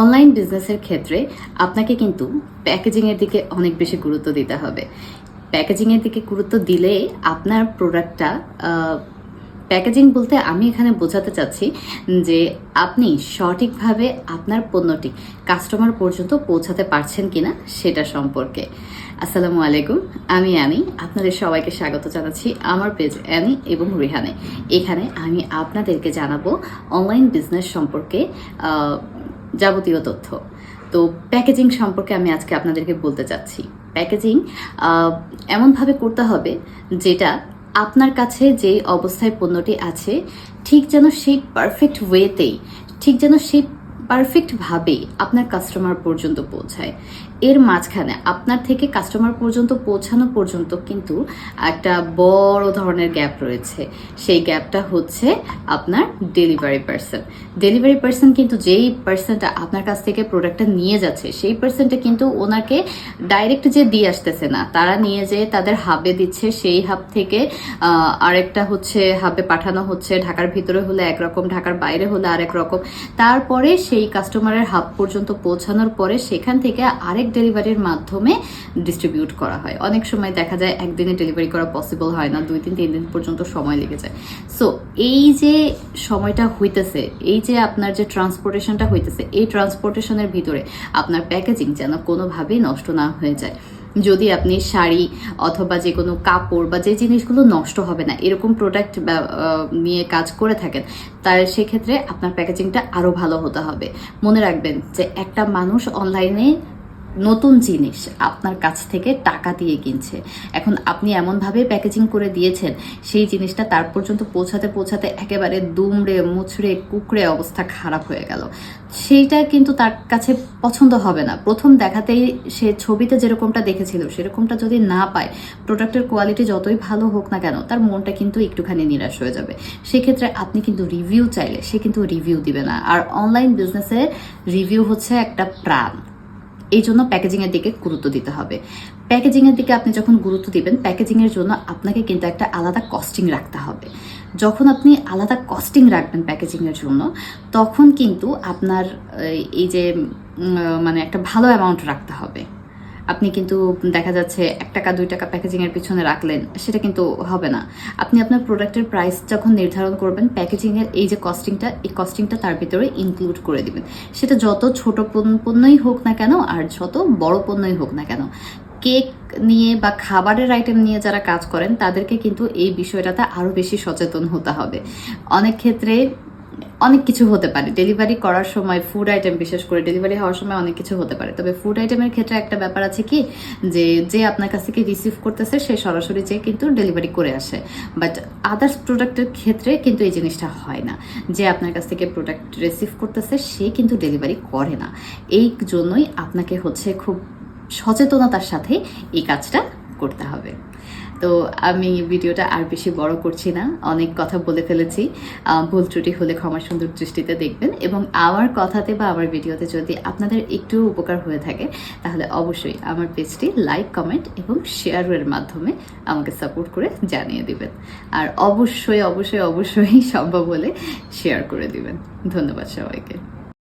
Online বিজনেসের ক্ষেত্রে আপনাকে কিন্তু প্যাকেজিংয়ের দিকে অনেক বেশি গুরুত্ব দিতে হবে। প্যাকেজিংয়ের দিকে গুরুত্ব দিলে আপনার প্রোডাক্টটা প্যাকেজিং বলতে আমি এখানে বোঝাতে চাচ্ছি যে আপনি সঠিকভাবে আপনার পণ্যটি কাস্টমার পর্যন্ত পৌঁছাতে পারছেন কিনা সেটা সম্পর্কে। আসসালামু আলাইকুম, আমি অ্যানি আপনাদের সবাইকে স্বাগত জানাচ্ছি আমার পেজ অ্যানি এবং রিহানে। এখানে আমি আপনাদেরকে জানাব অনলাইন বিজনেস সম্পর্কে যাবতীয় তথ্য। তো প্যাকেজিং সম্পর্কে আমি আজকে আপনাদেরকে বলতে চাচ্ছি। প্যাকেজিং এমনভাবে করতে হবে যেটা আপনার কাছে যে অবস্থায় পণ্যটি আছে, ঠিক যেন সেই পারফেক্ট ওয়েতেই ঠিক যেন সেই পারফেক্টভাবেই আপনার কাস্টমার পর্যন্ত পৌঁছায়। এর মাঝখানে আপনার থেকে কাস্টমার পর্যন্ত পৌঁছানো পর্যন্ত কিন্তু একটা বড় ধরনের গ্যাপ রয়েছে। সেই গ্যাপটা হচ্ছে আপনার ডেলিভারি পার্সন ডেলিভারি পার্সন কিন্তু যেই পার্সনটা আপনার কাছ থেকে প্রোডাক্টটা নিয়ে যাচ্ছে, সেই পার্সনটা কিন্তু ওনাকে ডাইরেক্ট যে দিয়ে আসতেছে না, তারা নিয়ে যেয়ে তাদের হাবে দিচ্ছে, সেই হাব থেকে আরেকটা হচ্ছে হাবে পাঠানো হচ্ছে। ঢাকার ভিতরে হলে একরকম, ঢাকার বাইরে হলে আরেক রকম। তারপরে সেই কাস্টমারের হাব পর্যন্ত পৌঁছানোর পরে সেখান থেকে আরেক ডেলিভারির মাধ্যমে ডিস্ট্রিবিউট করা হয়। অনেক সময় দেখা যায় একদিনে ডেলিভারি করা পসিবল হয় না, দুই তিন তিন দিন পর্যন্ত সময় লেগে যায়। সো এই যে সময়টা হইতেছে, এই যে আপনার যে ট্রান্সপোর্টেশনটা হইতেছে, এই ট্রান্সপোর্টেশনের ভিতরে আপনার প্যাকেজিং যেন কোনোভাবেই নষ্ট না হয়ে যায়। যদি আপনি শাড়ি অথবা যে কোনো কাপড় বা যে জিনিসগুলো নষ্ট হবে না, এরকম প্রোডাক্ট নিয়ে কাজ করে থাকেন, তার সেক্ষেত্রে আপনার প্যাকেজিংটা আরও ভালো হতে হবে। মনে রাখবেন যে একটা মানুষ অনলাইনে নতুন জিনিস আপনার কাছ থেকে টাকা দিয়ে কিনছে। এখন আপনি এমনভাবে প্যাকেজিং করে দিয়েছেন, সেই জিনিসটা তার পর্যন্ত পৌঁছাতে পৌঁছাতে একেবারে দুমড়ে, মুচড়ে, কুকড়ে অবস্থা খারাপ হয়ে গেল। সেইটা কিন্তু তার কাছে পছন্দ হবে না। প্রথম দেখাতেই সে ছবিতে যেরকমটা দেখেছিল, সেরকমটা যদি না পায়, প্রোডাক্টের কোয়ালিটি যতই ভালো হোক না কেন, তার মনটা কিন্তু একটুখানি নিরাশ হয়ে যাবে। সেক্ষেত্রে আপনি কিন্তু রিভিউ চাইলে, সে কিন্তু রিভিউ দিবে না। আর অনলাইন বিজনেসে রিভিউ হচ্ছে একটা প্রাণ। এই জন্য প্যাকেজিংয়ের দিকে গুরুত্ব দিতে হবে। প্যাকেজিংয়ের দিকে আপনি যখন গুরুত্ব দিবেন প্যাকেজিংয়ের জন্য আপনাকে কিন্তু একটা আলাদা কস্টিং রাখতে হবে। যখন আপনি আলাদা কস্টিং রাখবেন প্যাকেজিংয়ের জন্য তখন কিন্তু আপনার এই, যে মানে একটা ভালো অ্যামাউন্ট রাখতে হবে। আপনি কিন্তু দেখা যাচ্ছে এক টাকা, দুই টাকা প্যাকেজিংয়ের পিছনে রাখলেন, সেটা কিন্তু হবে না। আপনি আপনার প্রোডাক্টের প্রাইস যখন নির্ধারণ করবেন প্যাকেজিংয়ের এই যে কস্টিংটা এই কস্টিংটা তার ভিতরে ইনক্লুড করে দিবেন। সেটা যত ছোট পণ্য- পণ্যই হোক না কেন, আর যত বড় পণ্যই হোক না কেন, কেক নিয়ে বা খাবারের আইটেম নিয়ে যারা কাজ করেন, তাদেরকে কিন্তু এই বিষয়টাতে আরও বেশি সচেতন হতে হবে। অনেক ক্ষেত্রে অনেক কিছু হতে পারে। ডেলিভারি করার সময় ফুড আইটেম বিশেষ করে ডেলিভারি হওয়ার সময় অনেক কিছু হতে পারে। তবে ফুড আইটেমের ক্ষেত্রে একটা ব্যাপার আছে কি, যে যে আপনার কাছ থেকে রিসিভ করতেছে, সে সরাসরি যে কিন্তু ডেলিভারি করে আসে। বাট আদার্স প্রোডাক্টের ক্ষেত্রে কিন্তু এই জিনিসটা হয় না। যে আপনার কাছ থেকে প্রোডাক্ট রিসিভ করতেছে, সে কিন্তু ডেলিভারি করে না। এই জন্যই আপনাকে হচ্ছে খুব সচেতনতার সাথে এই কাজটা করতে হবে। তো আমি ভিডিওটা আর বেশি বড় করছি না। অনেক কথা বলে ফেলেছি। ভুল ত্রুটি হলে ক্ষমা সুন্দর দৃষ্টিতে দেখবেন এবং আমার কথাতে বা আমার ভিডিওতে যদি আপনাদের একটু উপকার হয়ে থাকে, তাহলে অবশ্যই আমার পেজটি লাইক, কমেন্ট এবং শেয়ারের মাধ্যমে আমাকে সাপোর্ট করে জানিয়ে দিবেন। আর অবশ্যই অবশ্যই অবশ্যই সম্ভব হলে শেয়ার করে দিবেন। ধন্যবাদ সবাইকে।